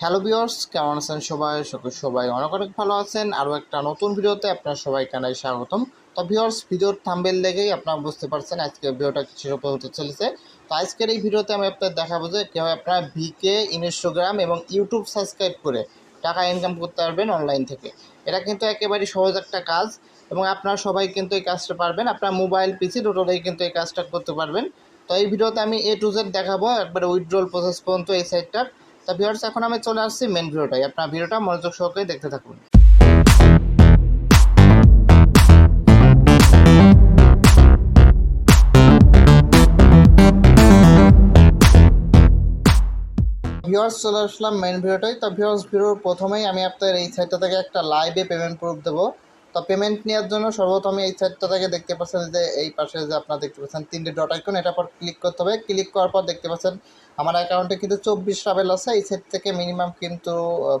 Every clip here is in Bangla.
হ্যালো বিয়ার্স কেমন আছেন সবাই? সকল সবাই অনেক অনেক ভালো আছেন। আরও একটা নতুন ভিডিওতে আপনার সবাই কানাই স্বাগতম। তো ভিউয়ার্স, ভিডিওর থাম্বেল লেগেই আপনারা বুঝতে পারছেন আজকে ভিডিওটা কিসের উপর হতে চলেছে। তো আজকের এই ভিডিওতে আমি আপনাদের দেখাবো যে কীভাবে আপনারা ভিকে ইনস্টাগ্রাম এবং ইউটিউব সাবস্ক্রাইব করে টাকা ইনকাম করতে পারবেন অনলাইন থেকে। এটা কিন্তু একেবারেই সহজ একটা কাজ এবং আপনারা সবাই কিন্তু এই কাজটা পারবেন। আপনার মোবাইল পিসি দুটোতেই কিন্তু এই কাজটা করতে পারবেন। তো এই ভিডিওতে আমি এ টু জেড দেখাবো। একবারে উইথড্রল প্রসেস পর্যন্ত এই সাইটটার তা ভিউয়ার্স এখন আমি চলে আসছি মেন ভিডিওটাই আপনার ভিডিওটা মনোযোগ সহকারে দেখতে থাকুন। ভিউয়ার্স চলে আসলাম মেন ভিডিওটাই তো ভিউয়ার্স ভিডিওর প্রথমেই আমি আপনার এই সাইটটা থেকে একটা লাইভে পেমেন্ট প্রুফ দেবো। তো পেমেন্ট নেওয়ার জন্য সর্বপ্রথম এই সাইটটা থেকে দেখতে পাচ্ছেন যে এই পাশে যে আপনারা দেখতে পাচ্ছেন তিনটে ডট আইকন এটার পর ক্লিক করতে হবে। ক্লিক করার পর দেখতে পাচ্ছেন আমার অ্যাকাউন্টে কিন্তু চব্বিশ রাবেল আছে। এই সেট থেকে মিনিমাম কিন্তু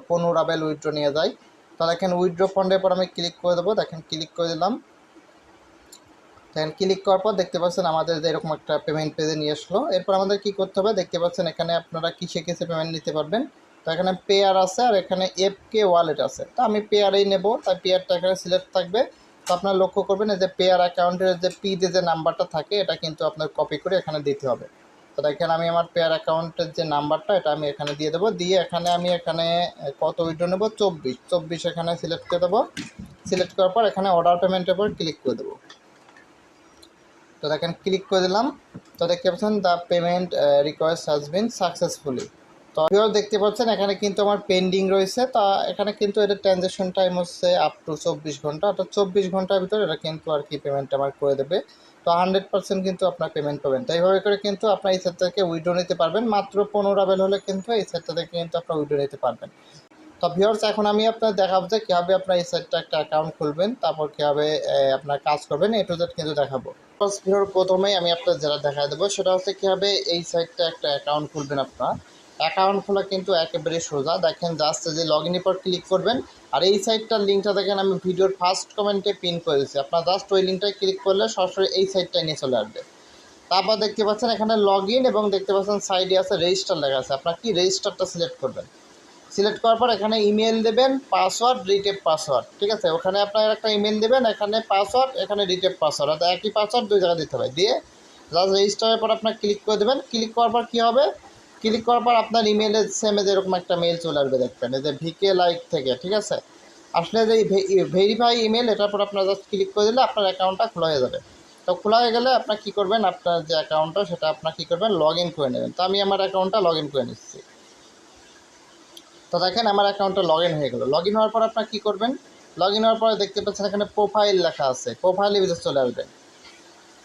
পনেরো রাবেল উইথড্র নিয়ে যায়। তো দেখেন উইথড্র ফান্ডের পর আমি ক্লিক করে দেবো। দেখেন ক্লিক করে দিলাম। দেখেন ক্লিক করার পর দেখতে পাচ্ছেন আমাদের যে এরকম একটা পেমেন্ট পেজে নিয়ে আসলো। এরপর আমাদের কি করতে হবে? দেখতে পাচ্ছেন এখানে আপনারা কিসে কিসে পেমেন্ট নিতে পারবেন? তো এখানে পেয়ার আছে আর এখানে এফকে ওয়ালেট আছে। তো আমি পেয়ারেই নেব, তাই পেয়ারটা এখানে সিলেক্ট থাকবে। তো আপনারা লক্ষ্য করবেন এই যে পেয়ার অ্যাকাউন্টের যে পি যে যে নাম্বারটা থাকে, এটা কিন্তু আপনার কপি করে এখানে দিতে হবে। তো এখানে আমি আমার পেয়ার অ্যাকাউন্টের যে নাম্বারটা এটা আমি এখানে দিয়ে দেবো। দিয়ে এখানে আমি এখানে কত উইড্রো নেব? চব্বিশ। চব্বিশ এখানে সিলেক্ট করে দেবো। সিলেক্ট করার পর এখানে অর্ডার পেমেন্টের উপর ক্লিক করে দেবো। তো দেখেন ক্লিক করে দিলাম। তো দেখতে পাচ্ছেন the payment request has been successfully তো এবার দেখতে পাচ্ছেন, এখানে কিন্তু আমার পেন্ডিং রয়েছে। তা এখানে কিন্তু এটা ট্রানজ্যাকশন টাইম হচ্ছে আপ টু চব্বিশ ঘণ্টা। অর্থাৎ চব্বিশ ঘণ্টার ভিতরে এটা কিন্তু আর কি পেমেন্ট আমার করে দেবে। তো হান্ড্রেড পার্সেন্ট কিন্তু আপনার পেমেন্ট পাবেন। তো এইভাবে করে কিন্তু আপনার এই সেট থেকে উইড্রো নিতে পারবেন। মাত্র পনেরো আবেল হলে কিন্তু এই সেটটা থেকে কিন্তু আপনার উইড্রো নিতে পারবেন। তো ভিউয়ার্স এখন আমি আপনার দেখাবো যে কীভাবে আপনার এই সাইটটা একটা অ্যাকাউন্ট খুলবেন, তারপর কীভাবে আপনার কাজ করবেন, এ টু জেড কিন্তু দেখাবো। ফার্স্ট ভিডিওর প্রথমেই আমি আপনার যেটা দেখা দেবো, সেটা হচ্ছে কীভাবে এই সাইটটা একটা অ্যাকাউন্ট খুলবেন আপনার। অ্যাকাউন্ট খোলা কিন্তু একেবারে সোজা। দেখেন জাস্ট যে লগ ইনের পর ক্লিক করবেন। আর এই সাইটটার লিঙ্কটা দেখেন, আমি ভিডিওর ফার্স্ট কমেন্টে পিন করে দিচ্ছি আপনার জাস্ট ওই লিঙ্কটায় ক্লিক করলে সরাসরি এই সাইটটায় নিয়ে চলে আসবে। তারপর দেখতে পাচ্ছেন এখানে লগ ইন এবং দেখতে পাচ্ছেন সাইডে আছে রেজিস্টার লেখা আছে। আপনার কি রেজিস্টারটা সিলেক্ট করবেন? সিলেক্ট করার পর এখানে ইমেল দেবেন পাসওয়ার্ড রিটেপ পাসওয়ার্ড ঠিক আছে? ওখানে আপনার একটা ইমেল দেবেন, এখানে পাসওয়ার্ড এখানে রিটেপ পাসওয়ার্ড অর্থাৎ একই পাসওয়ার্ড দুই জায়গায় দিতে হবে। দিয়ে জাস্ট রেজিস্টারের পর আপনার ক্লিক করে দেবেন। ক্লিক করার পর কী হবে? ক্লিক করার পর আপনার ইমেলে সেমে যেরকম একটা মেল চলে আসবে দেখবেন। এই যে ভিকে লাইক থেকে, ঠিক আছে? আসলে যে ভেরিফাই ইমেল এটার পর আপনার জাস্ট ক্লিক করে দিলে আপনার অ্যাকাউন্টটা খোলা হয়ে যাবে। তো খোলা হয়ে গেলে আপনার কী করবেন? আপনার যে অ্যাকাউন্টটা সেটা আপনার কী করবেন? লগ ইন করে নেবেন। তো আমি আমার অ্যাকাউন্টটা লগ ইন করে নিচ্ছি। তো দেখেন আমার অ্যাকাউন্টটা লগ ইন হয়ে গেল। লগ ইন হওয়ার পর আপনার কী করবেন? লগ ইন হওয়ার পরে দেখতে পাচ্ছেন এখানে প্রোফাইল লেখা আছে। প্রোফাইলে ভিতরে চলে আসবেন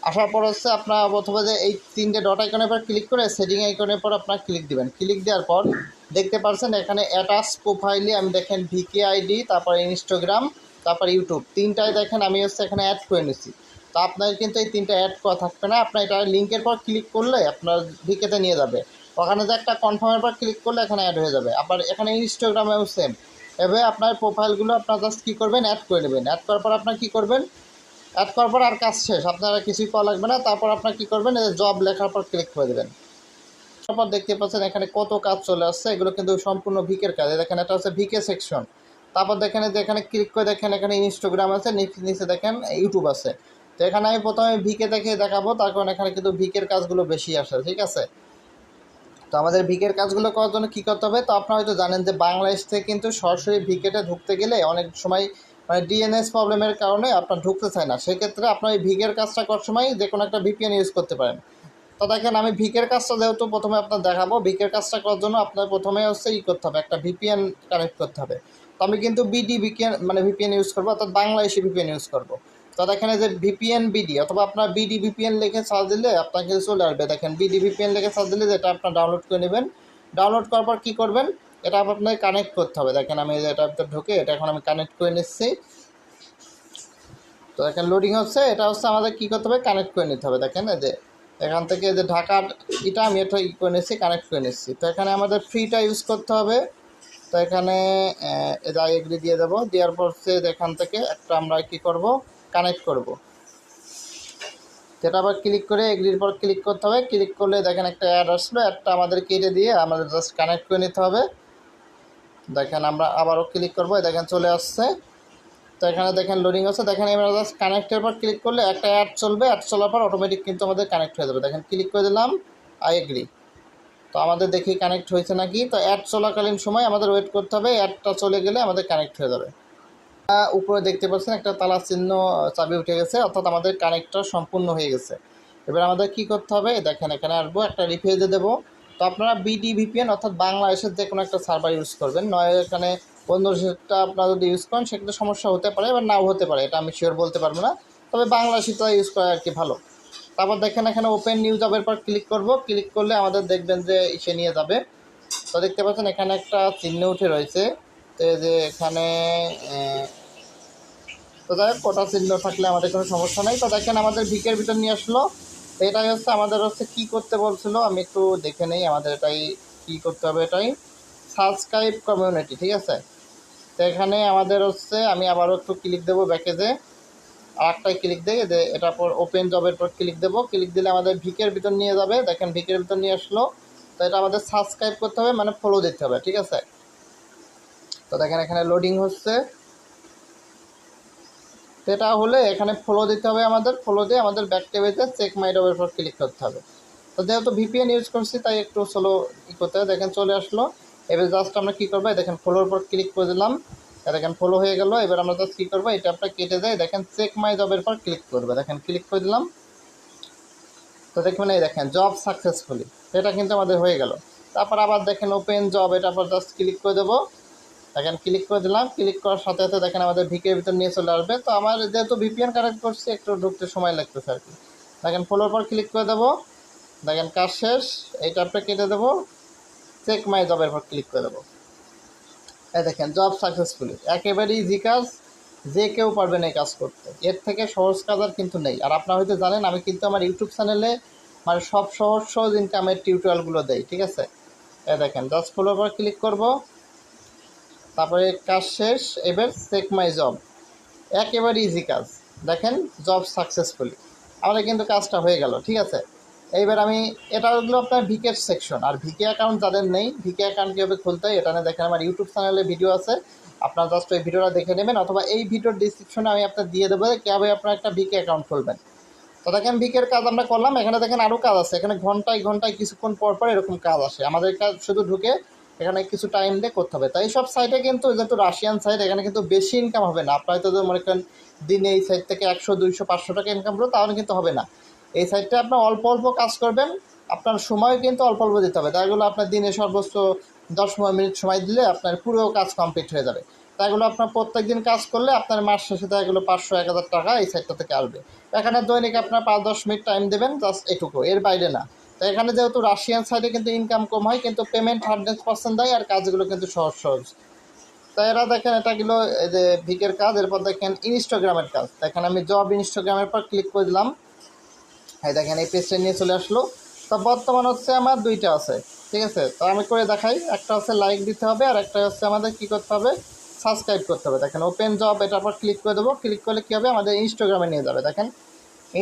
আসার পর হচ্ছে আপনার প্রথমে যে এই তিনটে ডট আইকনের পর ক্লিক করে সেটিং আইকনের পর আপনার ক্লিক দিবেন। ক্লিক দেওয়ার পর দেখতে পাচ্ছেন এখানে অ্যাটাচ প্রোফাইলে আমি দেখেন ভিকে আইডি তারপর ইনস্টাগ্রাম তারপর ইউটিউব তিনটায় দেখেন আমি হচ্ছে এখানে অ্যাড করে নিচ্ছি তো আপনার কিন্তু এই তিনটা অ্যাড করা থাকবে না। আপনার এটা লিঙ্কের পর ক্লিক করলে আপনার ভিকেতে নিয়ে যাবে। ওখানে যে একটা কনফার্মের পর ক্লিক করলে এখানে অ্যাড হয়ে যাবে। আবার এখানে ইনস্টাগ্রামেও সেম এভাবে আপনার প্রোফাইলগুলো আপনার জাস্ট কী করবেন? অ্যাড করে নেবেন। অ্যাড করার পর আপনার কী করবেন? অ্যাড পর আর কাজ শেষ। আপনারা কিছুই করা লাগবে না। তারপর আপনার কী করবেন? জব লেখার পর ক্লিক করে দেবেন। তারপর দেখতে পাচ্ছেন এখানে কত কাজ চলে আসছে। এগুলো কিন্তু সম্পূর্ণ ভিকের কাজ। দেখেন, এটা হচ্ছে ভিকে সেকশন তারপর দেখেন যে এখানে ক্লিক করে দেখেন, এখানে ইনস্টাগ্রাম আছে, নিচে দেখেন ইউটিউব আছে। তো এখানে আমি প্রথমে ভিকে দেখে দেখাবো। তার কারণ এখানে কিন্তু ভিকের কাজগুলো বেশি আসে, ঠিক আছে? তো আমাদের ভিকের কাজগুলো করার জন্য কী করতে হবে? তো আপনারা হয়তো জানেন যে বাংলাদেশ থেকে কিন্তু সরাসরি ভিকেটে ঢুকতে গেলে অনেক সময় মানে ডিএনএস প্রবলেমের কারণে আপনার ঢুকতে চায় না। সেক্ষেত্রে আপনার এই ভিকের কাজটা করার সময় যে কোনো একটা ভিপিএন ইউজ করতে পারেন। তো দেখেন, আমি ভিকের কাজটা যেহেতু প্রথমে আপনার দেখাবো ভিকের কাজটা করার জন্য আপনার প্রথমে হচ্ছে ই করতে হবে, একটা ভিপিএন কানেক্ট করতে হবে। তো আমি কিন্তু বিডি ভিপিএন মানে ভিপিএন ইউজ করব, অর্থাৎ বাংলাদেশি ভিপিএন ইউজ করব। তো দেখেন, এই যে ভিপিএন বিডি অথবা আপনার বিডি ভিপিএন লিখে সার্চ দিলে আপনার কিন্তু চলে আসবে। দেখেন বিডি ভিপিএন লিখে সার্চ দিলে যেটা আপনার ডাউনলোড করে নেবেন। ডাউনলোড করার পর কী করবেন? এটা আপনাকে কানেক্ট করতে হবে। দেখেন আমি এটার ভিতরে ঢুকে এটা এখন আমি কানেক্ট করে নিচ্ছি। তো দেখেন লোডিং হচ্ছে, এটা হচ্ছে আমাদের কী করতে হবে? কানেক্ট করে নিতে হবে। দেখেন এই যে এখান থেকে যে ঢাকার এটা আমি এটা ই করে নিচ্ছি কানেক্ট করে নিচ্ছি। তো এখানে আমাদের ফ্রিটা ইউজ করতে হবে। তো এখানে এটা এগ্রি দিয়ে দেবো। দেওয়ার পর সে এখান থেকে একটা আমরা কি করব? কানেক্ট করব। সেটা আবার ক্লিক করে এগ্রির পর ক্লিক করতে হবে। ক্লিক করলে দেখেন একটা অ্যাড আসলো। অ্যাডটা আমাদের কেটে দিয়ে আমাদের জাস্ট কানেক্ট করে নিতে হবে। দেখেন আমরা আবারও ক্লিক করব দেখেন চলে আসছে। তো এখানে দেখেন লোডিং আছে, দেখেন এবার জাস্ট কানেক্টের পর ক্লিক করলে একটা অ্যাড চলবে অ্যাড চলার পর অটোমেটিক কিন্তু আমাদের কানেক্ট হয়ে যাবে। দেখেন ক্লিক করে দিলাম আই এগ্রি তো আমাদের দেখি কানেক্ট হয়েছে নাকি? তো অ্যাড চলাকালীন সময় আমাদের ওয়েট করতে হবে অ্যাডটা চলে গেলে আমাদের কানেক্ট হয়ে যাবে। উপরে দেখতে পাচ্ছেন একটা তালা চিহ্ন চাবি উঠে গেছে, অর্থাৎ আমাদের কানেক্টটা সম্পূর্ণ হয়ে গেছে। এবার আমাদের কি করতে হবে দেখেন এখানে আসব, একটা রিফ্রেজে দেবো। তো আপনারা বিডি ভিপিএন অর্থাৎ বাংলাদেশের যে কোনো একটা সার্ভার ইউজ করবেন। নয় এখানে অন্য সেটা আপনারা যদি ইউজ করেন সেক্ষেত্রে সমস্যা হতে পারে এবার নাও হতে পারে, এটা আমি শিওর বলতে পারব না। তবে বাংলাদেশিটা ইউজ করা আর কি ভালো। তারপর দেখেন এখানে ওপেন নিউ জবের পর ক্লিক করব। ক্লিক করলে আমাদের দেখবেন যে ইসে নিয়ে যাবে। তো দেখতে পাচ্ছেন এখানে একটা চিহ্ন উঠে রয়েছে। তো যে এখানে তো যাই কোটা চিহ্ন থাকলে আমাদের কোনো সমস্যা নেই। তো দেখেন আমাদের ভিকের ভিতর নিয়ে আসলো। এটাই হচ্ছে আমাদের হচ্ছে কী করতে বলছিল, আমি একটু দেখে নেই আমাদের এটাই কী করতে হবে এটাই। সাবস্ক্রাইব কমিউনিটি ঠিক আছে? তো এখানে আমাদের হচ্ছে আমি আবারও একটু ক্লিক দেবো ব্যাকেজে আর একটাই ক্লিক দিয়ে যে এটার পর ওপেন জবের পর ক্লিক দেবো। ক্লিক দিলে আমাদের ভিকের ভিতর নিয়ে যাবে। দেখেন ভিকের ভিতর নিয়ে আসলো। তো এটা আমাদের সাবস্ক্রাইব করতে হবে মানে ফলো দিতে হবে, ঠিক আছে? তো দেখেন এখানে লোডিং হচ্ছে। সেটা হলে এখানে ফলো দিতে হবে আমাদের ফলো দিয়ে আমাদের ব্যাক টেবিলতে চেক মাই ডবের পর ক্লিক করতে হবে। তো যেহেতু ভিপিএন ইউজ করছি, তাই একটু স্লো ই করতে হবে। দেখেন চলে আসলো। এবার জাস্ট আমরা কী করব? দেখেন ফলোর পর ক্লিক করে দিলাম। দেখেন ফলো হয়ে গেল। এবার আমরা জাস্ট কী করব? এটা আপনার কেটে দেয়। দেখেন চেক মাই জবের পর ক্লিক করবে। দেখেন ক্লিক করে দিলাম। তো দেখবেন এই দেখেন জব সাকসেসফুলি এটা কিন্তু আমাদের হয়ে গেল। তারপর আবার দেখেন ওপেন জব এটা পর জাস্ট ক্লিক করে দেবো। দেখেন ক্লিক করে দিলাম। ক্লিক করার সাথে সাথে দেখেন আমাদের ভিকের ভিতর নিয়ে চলে আসবে। তো আমার যেহেতু ভিপিএন কানেক্ট করছি, একটু ঢুকতে সময় লাগতেছে আর কি। দেখেন ফলোর পর ক্লিক করে দেবো। দেখেন কাজ শেষ এইটা আপনি কেটে দেবো। চেক মাই জবের পর ক্লিক করে দেবো। এই দেখেন জব সাকসেসফুলি একেবারে ইজি কাজ। যে কেউ পারবেন এই কাজ করতে। এর থেকে সহজ কাজ আর কিন্তু নেই। আর আপনারা হয়তো জানেন, আমি কিন্তু আমার ইউটিউব চ্যানেলে মানে সব সহজ সহজ ইনকামের টিউটোরিয়ালগুলো দেই, ঠিক আছে? এই দেখেন জাস্ট ফলোর পর ক্লিক করব। তারপরে কাজ শেষ, এবার চেক মাই জব একেবারে ইজি কাজ। দেখেন জব সাকসেসফুলি আমাদের কিন্তু কাজটা হয়ে গেল, ঠিক আছে? এইবার আমি, এটা হলো আপনার ভিকের সেকশন আর ভিকে অ্যাকাউন্ট যাদের নেই ভিকে অ্যাকাউন্ট কীভাবে খুলতে হয়, এটা নিয়ে দেখেন, আমার ইউটিউব চ্যানেলে ভিডিও আছে। আপনার জাস্ট ওই ভিডিওটা দেখে নেবেন, অথবা এই ভিডিওর ডিসক্রিপশনে আমি আপনার দিয়ে দেবো কীভাবে আপনার একটা ভিকে অ্যাকাউন্ট খুলবেন। তো দেখেন ভিকের কাজ আমরা করলাম। এখানে দেখেন আরও কাজ আছে। এখানে ঘন্টায় ঘন্টায় কিছুক্ষণ পর পর এরকম কাজ আসে। আমাদের কাজ শুধু ঢুকে এখানে কিছু টাইম দিয়ে করতে হবে। তাই সব সাইটে কিন্তু যেহেতু রাশিয়ান সাইট এখানে কিন্তু বেশি ইনকাম হবে না। আপনার যদি মনে করেন দিনে এই সাইট থেকে একশো, দুইশো, পাঁচশো টাকা ইনকাম করব তাহলে কিন্তু হবে না। এই সাইটটা আপনার অল্প অল্প কাজ করবেন। আপনার সময় কিন্তু অল্প অল্প দিতে হবে। তাইগুলো আপনার দিনে সর্বোচ্চ দশ পনেরো মিনিট সময় দিলে আপনার পুরো কাজ কমপ্লিট হয়ে যাবে। তাইগুলো আপনার প্রত্যেক দিন কাজ করলে আপনার মাস শেষে তাইগুলো পাঁচশো, এক হাজার টাকা এই সাইটটা থেকে আসবে। এখানে দৈনিক আপনার পাঁচ, দশ মিনিট টাইম দেবেন জাস্ট এটুকু। এর বাইরে না। তো এখানে যেহেতু রাশিয়ান সাইডে কিন্তু ইনকাম কম হয়, কিন্তু পেমেন্ট হান্ড্রেড পার্সেন্ট দেয় আর কাজগুলো কিন্তু সহজ সহজ। তো এরা দেখেন এটা গেলো এই যে ভিকের কাজ, এরপর দেখেন ইনস্টাগ্রামের কাজ। দেখেন আমি জব ইনস্টাগ্রামের পর ক্লিক করে দিলাম। এই দেখেন, এই পেজটা নিয়ে চলে আসলো। তো বর্তমান হচ্ছে আমার দুইটা আছে, ঠিক আছে? তো আমি করে দেখাই। একটা হচ্ছে লাইক দিতে হবে আর একটা হচ্ছে আমাদের কী করতে হবে? সাবস্ক্রাইব করতে হবে। দেখেন ওপেন জব এটার পর ক্লিক করে দেবো। ক্লিক করলে কী হবে? আমাদের ইনস্টাগ্রামে নিয়ে যাবে। দেখেন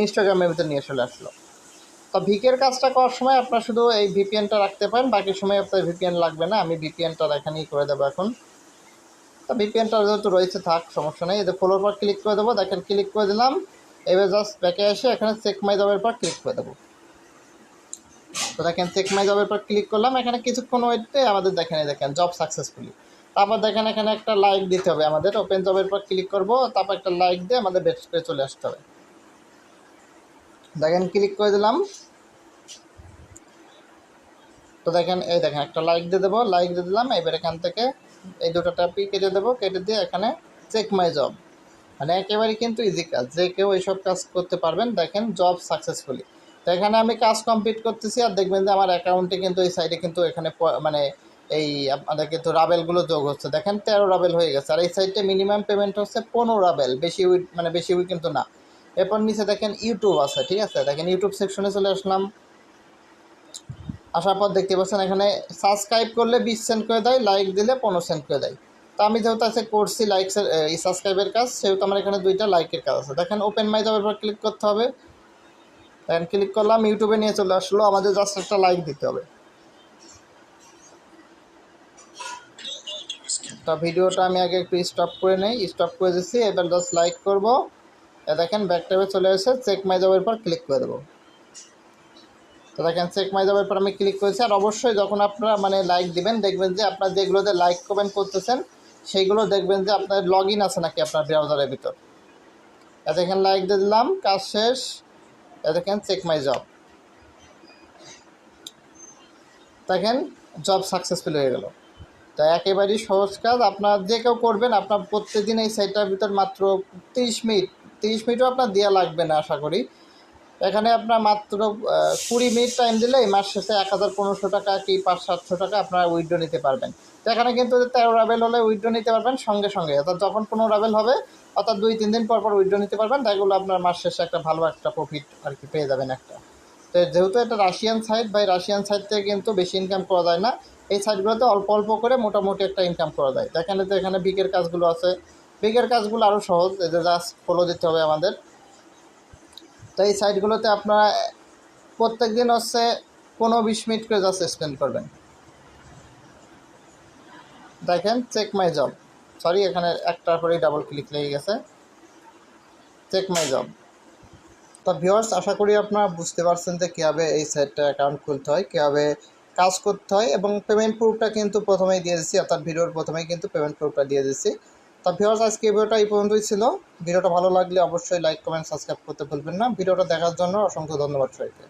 ইনস্টাগ্রামের ভিতরে নিয়ে চলে আসলো। তো ভিকের কাজটা করার সময় আপনার শুধু এই ভিপিএনটা রাখতে পারেন, বাকি সময় আপনার ভিপিএন লাগবে না, আমি ভিপিএনটা এখানেই করে দেবো এখন। তো ভিপিএনটা যেহেতু রয়েছে, থাক, সমস্যা নেই এদের ফোলোর পর ক্লিক করে দেবো, দেখেন ক্লিক করে দিলাম, এবার জাস্ট ব্যাকে এসে এখানে চেক মাই জবের পর ক্লিক করে দেবো। তো দেখেন চেক মাই জবের পর ক্লিক করলাম, এখানে কিছুক্ষণ ওয়েটে আমাদের দেখেন দেখেন জব সাকসেসফুলি তারপর দেখেন এখানে একটা লাইক দিতে হবে আমাদের ওপেন জবের পর ক্লিক করব, তারপর একটা লাইক দিয়ে আমাদের বেস্টে চলে আসতে হবে। দেখেন ক্লিক করে দিলাম। তো দেখেন, এই দেখেন, একটা লাইক দিয়ে দেবো লাইক দিয়ে দিলাম, এবার এখান থেকে এই দুটো ট্যাপই কেটে দেবো, কেটে দিয়ে এখানে চেক মাই জব মানে একেবারে কিন্তু ইজি কাজ, যে কেউ এইসব কাজ করতে পারবেন, দেখেন জব সাকসেসফুলি তো এখানে আমি কাজ কমপ্লিট করতেছি, আর দেখবেন যে আমার অ্যাকাউন্টে কিন্তু এই সাইডে কিন্তু এখানে মানে এই আপনাদের কিন্তু রাবেলগুলো যোগ হচ্ছে। দেখেন, তেরো রাবেল হয়ে গেছে, আর এই সাইডে মিনিমাম পেমেন্ট হচ্ছে পনেরো রাবেল বেশি মানে বেশি উইক কিন্তু না। এরপর নিচে দেখেন ইউটিউব আছে, ঠিক আছে? দেখেন ইউটিউব সেকশনে চলে আসলাম। আসার পর দেখতে পাচ্ছেন এখানে সাবস্ক্রাইব করলে বিশ সেন্ট করে দেয় লাইক দিলে পনেরো সেন্ট করে দেয়। তো আমি যেহেতু আছে করছি লাইকসের এই সাবস্ক্রাইবের কাজ, সেহেতু আমার এখানে দুইটা লাইকের কাজ আছে। দেখেন ওপেন মাই জবের পর ক্লিক করতে হবে। দেখেন ক্লিক করলাম, ইউটিউবে নিয়ে চলে আসলো, আমাদের জাস্ট একটা লাইক দিতে হবে। তা ভিডিওটা আমি আগে একটু স্টপ করে নেই স্টপ করে দিচ্ছি এবার জাস্ট লাইক করব। দেখেন ব্যাক ট্যাবে চলে এসে চেক মাই জবের পর ক্লিক করে দেবো। তো দেখেন চেক মাই জবের পর আমি ক্লিক করেছি। আর অবশ্যই যখন আপনারা মানে লাইক দিবেন, দেখবেন যে আপনার যেগুলোতে লাইক কমেন্ট করতেছেন, সেইগুলো দেখবেন যে আপনার লগ ইন আছে নাকি আপনার ব্রাউজারের ভিতর। এ দেখেন লাইক দিয়ে দিলাম, কাজ শেষ। এ দেখেন চেক মাই জব দেখেন জব সাকসেসফুল হয়ে গেল। তো একেবারেই সহজ কাজ। আপনার যে কেউ করবেন, আপনার প্রত্যেকদিন এই সাইটটার ভিতর মাত্র তিরিশ মিনিট তিরিশ মিনিটও আপনার দেওয়া লাগবে না, আশা করি। এখানে আপনার মাত্র কুড়ি মিনিট টাইম দিলে মাস শেষে এক হাজার পনেরোশো টাকা কি পাঁচ সাতশো টাকা আপনারা উইড্রো নিতে পারবেন। তো এখানে কিন্তু তেরো রাবেল হলে উইড্রো নিতে পারবেন সঙ্গে সঙ্গে। অর্থাৎ যখন পনেরো রাবেল হবে, অর্থাৎ দুই, তিন দিন পর পর উইড্রো নিতে পারবেন তাইগুলো আপনার মাস শেষে একটা ভালো একটা প্রফিট আর কি পেয়ে যাবেন একটা। তো যেহেতু এটা রাশিয়ান সাইট বা রাশিয়ান সাইট থেকে কিন্তু বেশি ইনকাম করা যায় না। এই সাইটগুলোতে অল্প অল্প করে মোটামুটি একটা ইনকাম করা যায়। এখানে তো এখানে বিকের কাজগুলো আছে। বিকের কাজগুলো আরও সহজ যে জাস্ট ফলো দিতে হবে আমাদের। তো এই সাইটগুলোতে আপনারা প্রত্যেক দিন হচ্ছে পনেরো বিশ মিনিট করে জাস্ট স্পেন্ড করবেন। দেখেন চেক মাই জব সরি এখানে একটার পরেই ডাবল ক্লিক লেগে গেছে। চেক মাই জব তো ভিউয়ার্স আশা করি আপনারা বুঝতে পারছেন যে কীভাবে এই সাইটটা অ্যাকাউন্ট খুলতে হয়, কীভাবে কাজ করতে হয় এবং পেমেন্ট প্রুফটা কিন্তু প্রথমেই দিয়ে দিচ্ছি, অর্থাৎ ভিডিওর প্রথমেই কিন্তু পেমেন্ট প্রুফটা দিয়ে দিচ্ছি। তো ভিউয়ার্স আজকে ভিডিওটা এই পর্যন্তই ছিল। ভিডিওটা ভালো লাগলে অবশ্যই লাইক কমেন্ট সাবস্ক্রাইব করতে ভুলবেন না। ভিডিওটা দেখার জন্য অসংখ্য ধন্যবাদ সবাইকে।